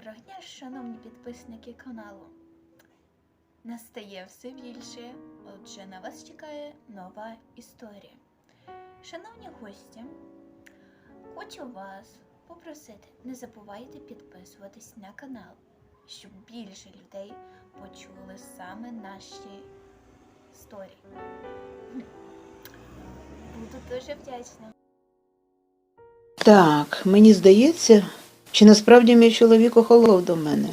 Доброго дня, шановні підписники каналу. Настає все більше, отже на вас чекає нова історія. Шановні гості, хочу вас попросити, не забувайте підписуватись на канал, щоб більше людей почули саме наші історії. Буду дуже вдячна. Так, мені здається, чи насправді мій чоловік охолов до мене.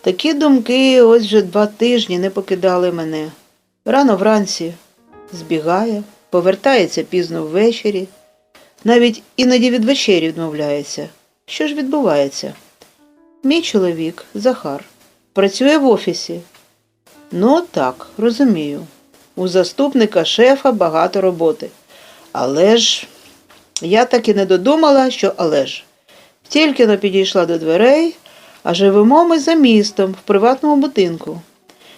Такі думки ось вже два тижні не покидали мене. Рано вранці збігає, повертається пізно ввечері, навіть іноді від вечері відмовляється. Що ж відбувається? Мій чоловік, Захар, працює в офісі. Ну так, розумію. У заступника шефа багато роботи. Але ж я так і не додумала, що але ж. Тільки но підійшла до дверей, а живемо ми за містом в приватному будинку.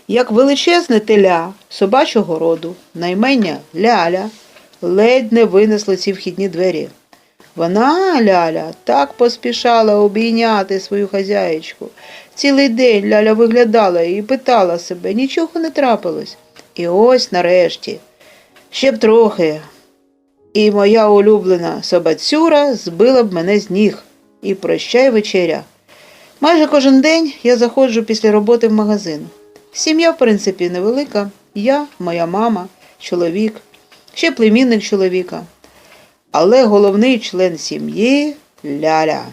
Як величезне теля собачого роду, наймення Ляля, ледь не винесли ці вхідні двері. Вона, Ляля, так поспішала обійняти свою хазяєчку. Цілий день Ляля виглядала і питала себе, нічого не трапилось. І ось нарешті, ще б трохи, і моя улюблена собацюра збила б мене з ніг. І прощай вечеря. Майже кожен день я заходжу після роботи в магазин. Сім'я, в принципі, невелика. Я, моя мама, чоловік, ще племінник чоловіка. Але головний член сім'ї Ляля.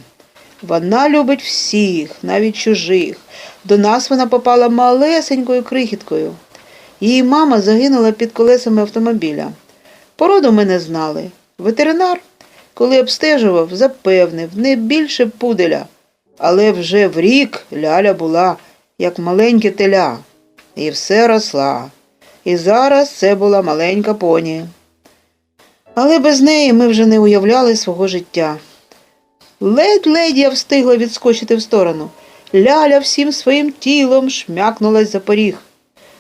Вона любить всіх, навіть чужих. До нас вона попала малесенькою крихіткою. Її мама загинула під колесами автомобіля. Породу ми не знали. Ветеринар, коли обстежував, запевнив, не більше пуделя. Але вже в рік ляля була, як маленьке теля, і все росла. І зараз це була маленька поні. Але без неї ми вже не уявляли свого життя. Ледь-ледь я встигла відскочити в сторону. Ляля всім своїм тілом шмякнулась за поріг.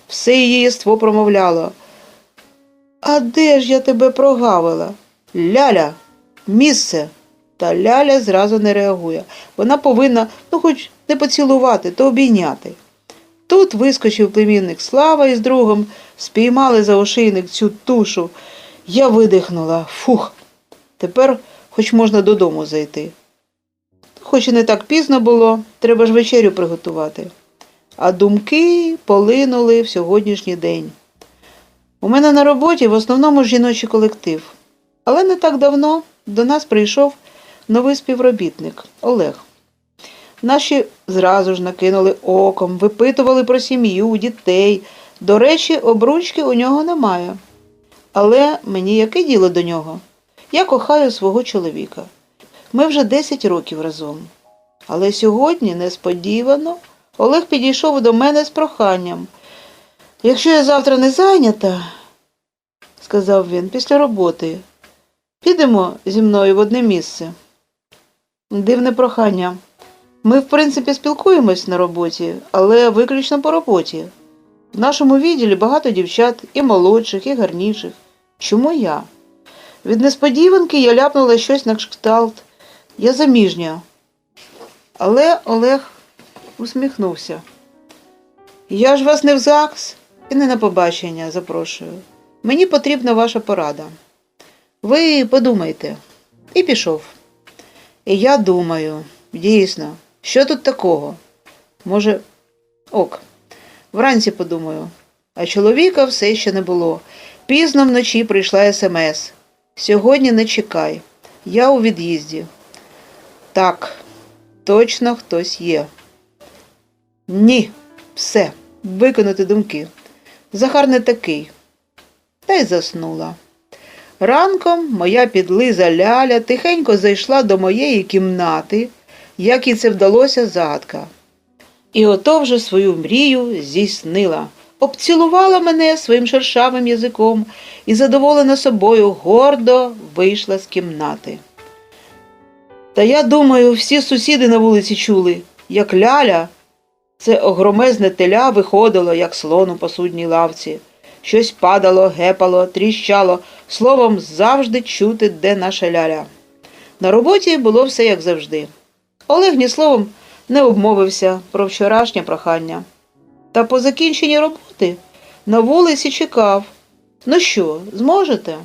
Все її єство промовляло. А де ж я тебе прогавила? Ляля, місце. Та Ляля зразу не реагує. Вона повинна, ну, хоч не поцілувати, то обійняти. Тут вискочив племінник Слава із другом, спіймали за ошийник цю тушу. Я видихнула. Фух. Тепер хоч можна додому зайти. Хоч і не так пізно було, треба ж вечерю приготувати. А думки полинули в сьогоднішній день. У мене на роботі в основному жіночий колектив. Але не так давно до нас прийшов новий співробітник Олег. Наші зразу ж накинули оком, випитували про сім'ю, дітей. До речі, обручки у нього немає. Але мені яке діло до нього? Я кохаю свого чоловіка. Ми вже 10 років разом. Але сьогодні, несподівано, Олег підійшов до мене з проханням. Якщо я завтра не зайнята, сказав він, після роботи, підемо зі мною в одне місце. Дивне прохання. Ми, в принципі, спілкуємось на роботі, але виключно по роботі. В нашому відділі багато дівчат, і молодших, і гарніших. Чому я? Від несподіванки я ляпнула щось на кшталт. Я заміжня. Але Олег усміхнувся. Я ж вас не в ЗАГС і не на побачення запрошую. Мені потрібна ваша порада. Ви подумайте. І пішов. І я думаю, дійсно, що тут такого? Може, ок, вранці подумаю. А чоловіка все ще не було. Пізно вночі прийшла смс. Сьогодні не чекай. Я у від'їзді. Так, точно хтось є. Ні, все, виконати думки. Захар не такий. Та й заснула. Ранком моя підлиза Ляля тихенько зайшла до моєї кімнати, як їй це вдалося загадка. І ото вже свою мрію здійснила. Обцілувала мене своїм шершавим язиком і, задоволена собою, гордо вийшла з кімнати. Та я думаю, всі сусіди на вулиці чули, як ляля, це огромезне теля виходило, як слон у посудній лавці. Щось падало, гепало, тріщало, словом, завжди чути, де наша ляля. На роботі було все як завжди. Олег ні словом не обмовився про вчорашнє прохання. Та по закінченні роботи на вулиці чекав. Ну що, зможете?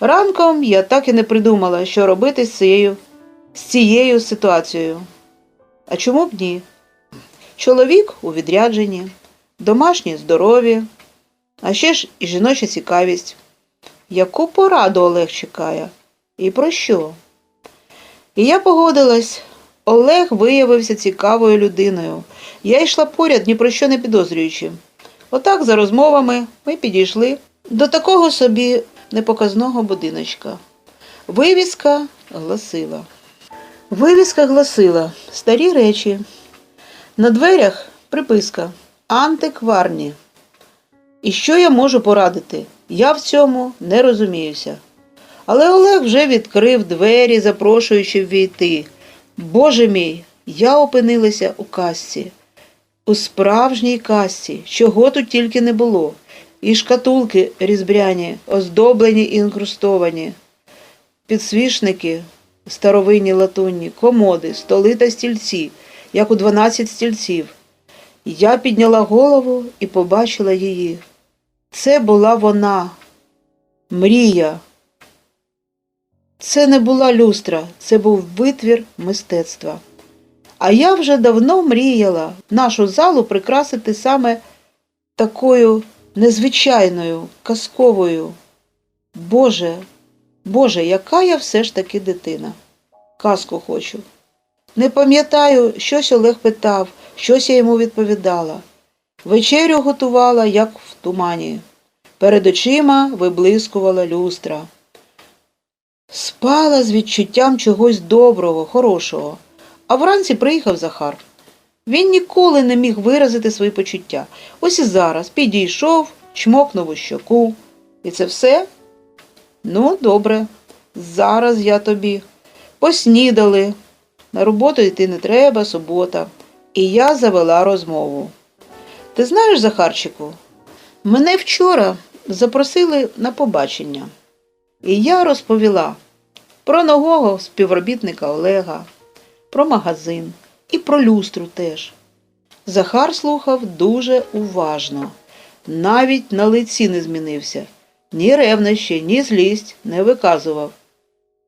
Ранком я так і не придумала, що робити з цією, з цією ситуацією. А чому б ні? Чоловік у відрядженні, домашні здорові, а ще ж і жіноча цікавість. Яку пораду Олег чекає? І про що? І я погодилась. Олег виявився цікавою людиною. Я йшла поряд, ні про що не підозрюючи. Отак, за розмовами, ми підійшли до такого собі непоказного будиночка. Вивіска гласила. Вивіска гласила старі речі. На дверях приписка антикварні. І що я можу порадити? Я в цьому не розуміюся. Але Олег вже відкрив двері, запрошуючи ввійти. Боже мій, я опинилася у касці. У справжній касці, чого тут тільки не було. І шкатулки різбряні, оздоблені і інкрустовані, підсвічники старовинні латунні, комоди, столи та стільці, як у дванадцять стільців. Я підняла голову і побачила її. Це була вона, мрія. Це не була люстра, це був витвір мистецтва. А я вже давно мріяла нашу залу прикрасити саме такою незвичайною, казковою. Боже, Боже, яка я все ж таки дитина. Казку хочу. Не пам'ятаю, щось Олег питав, щось я йому відповідала. Вечерю готувала, як в тумані. Перед очима виблискувала люстра. Спала з відчуттям чогось доброго, хорошого. А вранці приїхав Захар. Він ніколи не міг виразити свої почуття. Ось і зараз підійшов, чмокнув у щоку. І це все? Ну, добре, зараз я тобі. Поснідали. На роботу йти не треба, субота. І я завела розмову. Ти знаєш, Захарчику, мене вчора запросили на побачення. І я розповіла про нового співробітника Олега, про магазин і про люстру теж. Захар слухав дуже уважно, навіть на лиці не змінився, ні ревнощі, ні злість не виказував.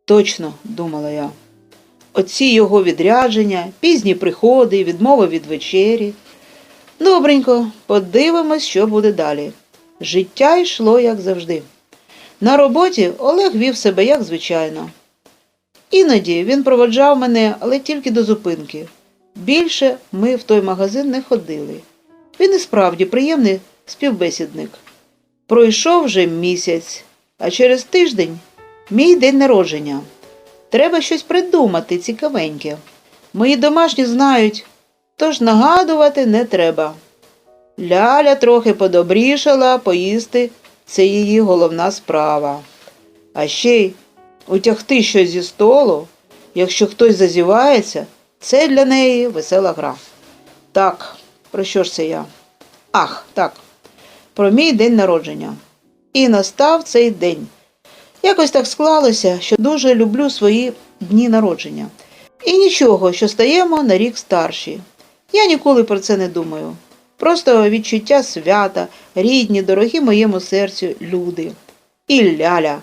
Точно, думала я. Оці його відрядження, пізні приходи, відмови від вечері. Добренько, подивимось, що буде далі. Життя йшло, як завжди. На роботі Олег вів себе як звичайно. Іноді він проводжав мене, але тільки до зупинки. Більше ми в той магазин не ходили. Він і справді приємний співбесідник. Пройшов вже місяць, а через тиждень мій день народження. Треба щось придумати цікавеньке. Мої домашні знають, тож нагадувати не треба. Ляля трохи подобрішала, поїсти це її головна справа. А ще й утягти щось зі столу, якщо хтось зазівається, це для неї весела гра. Так, про що ж це я? Ах, так, про мій день народження. І настав цей день. Якось так склалося, що дуже люблю свої дні народження. І нічого, що стаємо на рік старші. Я ніколи про це не думаю. Просто відчуття свята, рідні, дорогі моєму серцю люди. І ляля,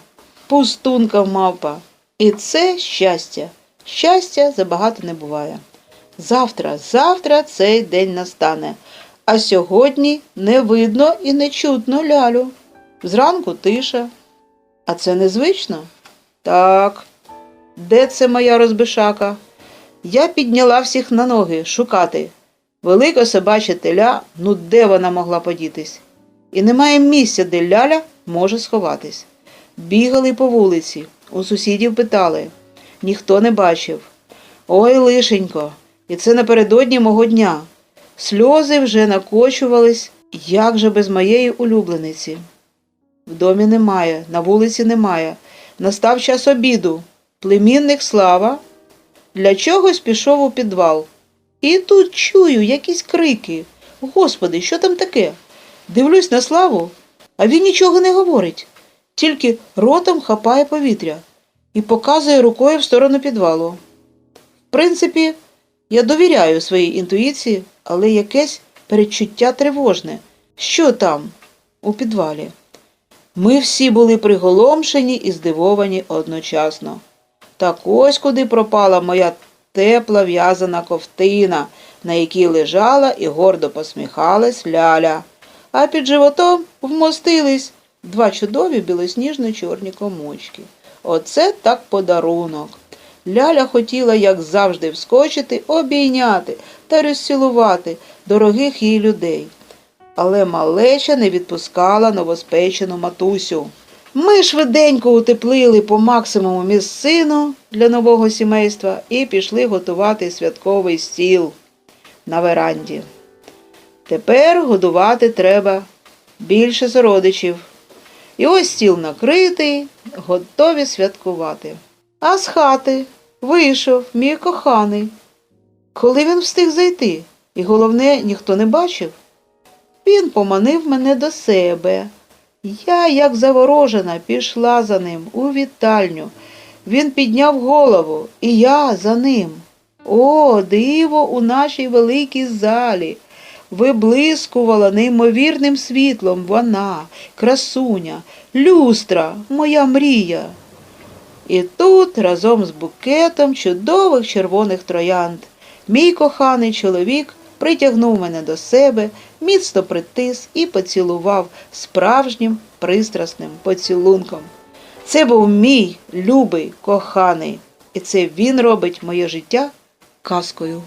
пустунка мавпа. І це щастя. Щастя забагато не буває. Завтра, завтра цей день настане, а сьогодні не видно і не чутно лялю. Зранку тиша. А це незвично? Так. Де це моя розбишака? Я підняла всіх на ноги шукати. Велика собача теля, ну де вона могла подітись? І немає місця, де ляля може сховатись. Бігали по вулиці, у сусідів питали. Ніхто не бачив. Ой, лишенько, і це напередодні мого дня. Сльози вже накочувались, як же без моєї улюблениці. В домі немає, на вулиці немає. Настав час обіду. Племінник Слава для чогось пішов у підвал. І тут чую якісь крики. Господи, що там таке? Дивлюсь на славу, а він нічого не говорить, тільки ротом хапає повітря і показує рукою в сторону підвалу. В принципі, Я довіряю своїй інтуїції, але якесь передчуття тривожне. Що там, у підвалі? Ми всі були приголомшені і здивовані одночасно. Так ось куди пропала моя тепла в'язана ковтина, на якій лежала і гордо посміхалась ляля, а під животом вмостились два чудові білосніжно-чорні комочки. Оце так подарунок. Ляля хотіла, як завжди, вскочити, обійняти та розцілувати дорогих їй людей. Але малеча не відпускала новоспечену матусю. Ми швиденько утеплили по максимуму місцину для нового сімейства і пішли готувати святковий стіл на веранді. Тепер годувати треба більше сородичів. І ось стіл накритий, готові святкувати. А з хати вийшов мій коханий. Коли він встиг зайти, і головне, ніхто не бачив. Він поманив мене до себе. Я, як заворожена, пішла за ним у вітальню. Він підняв голову, і я за ним. О, диво у нашій великій залі. Виблискувала неймовірним світлом вона, красуня, люстра, моя мрія. І тут разом з букетом чудових червоних троянд мій коханий чоловік притягнув мене до себе, міцно притис і поцілував справжнім пристрасним поцілунком. Це був мій любий коханий, і це він робить моє життя казкою.